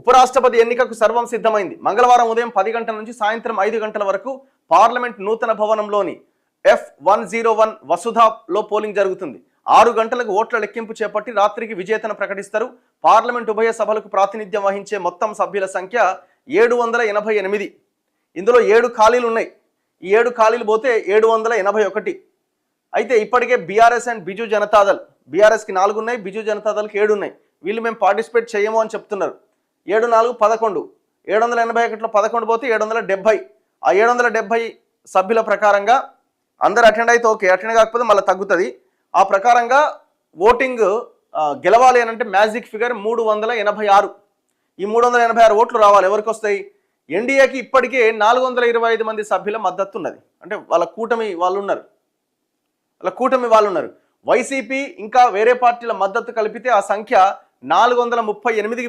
ఉపరాష్ట్రపతి ఎన్నికకు సర్వం సిద్ధమైంది. మంగళవారం ఉదయం పది గంటల నుంచి సాయంత్రం ఐదు గంటల వరకు పార్లమెంట్ నూతన భవనంలోని ఎఫ్ వన్ జీరో వన్ వసుధాలో పోలింగ్ జరుగుతుంది. ఆరు గంటలకు ఓట్ల లెక్కింపు చేపట్టి రాత్రికి విజేతను ప్రకటిస్తారు. పార్లమెంట్ ఉభయ సభలకు ప్రాతినిధ్యం వహించే మొత్తం సభ్యుల సంఖ్య ఏడు వందల ఎనభై ఎనిమిది. ఇందులో ఏడు ఖాళీలు ఉన్నాయి. ఈ ఏడు ఖాళీలు పోతే ఏడు వందల ఎనభై ఒకటి. అయితే ఇప్పటికే బీఆర్ఎస్ అండ్ బిజు జనతాదళ్ బీఆర్ఎస్కి నాలుగు ఉన్నాయి బిజు జనతాదళ్కి ఏడు ఉన్నాయి. వీళ్ళు మేము పార్టిసిపేట్ చేయము అని చెప్తున్నారు. ఏడు నాలుగు పదకొండు. ఏడు వందల ఎనభై ఒకటిలో పదకొండు పోతే ఏడు వందల డెబ్బై ఆ ఏడు వందల డెబ్బై సభ్యుల ప్రకారంగా అందరు అటెండ్ అయితే ఓకే. అటెండ్ కాకపోతే మళ్ళీ తగ్గుతుంది. ఆ ప్రకారంగా ఓటింగ్ గెలవాలి అని అంటే మ్యాజిక్ ఫిగర్ మూడు వందల ఎనభై ఆరు. ఈ మూడు వందల ఎనభై ఆరు ఓట్లు రావాలి. ఎవరికి వస్తాయి? ఎన్డీఏకి ఇప్పటికే నాలుగు వందల ఇరవై ఐదు మంది సభ్యుల మద్దతు ఉన్నది అంటే వాళ్ళ కూటమి వాళ్ళు ఉన్నారు వాళ్ళ కూటమి వాళ్ళు ఉన్నారు వైసీపీ ఇంకా వేరే పార్టీల మద్దతు కలిపితే ఆ సంఖ్య నాలుగు వందల ముప్పై ఎనిమిదికి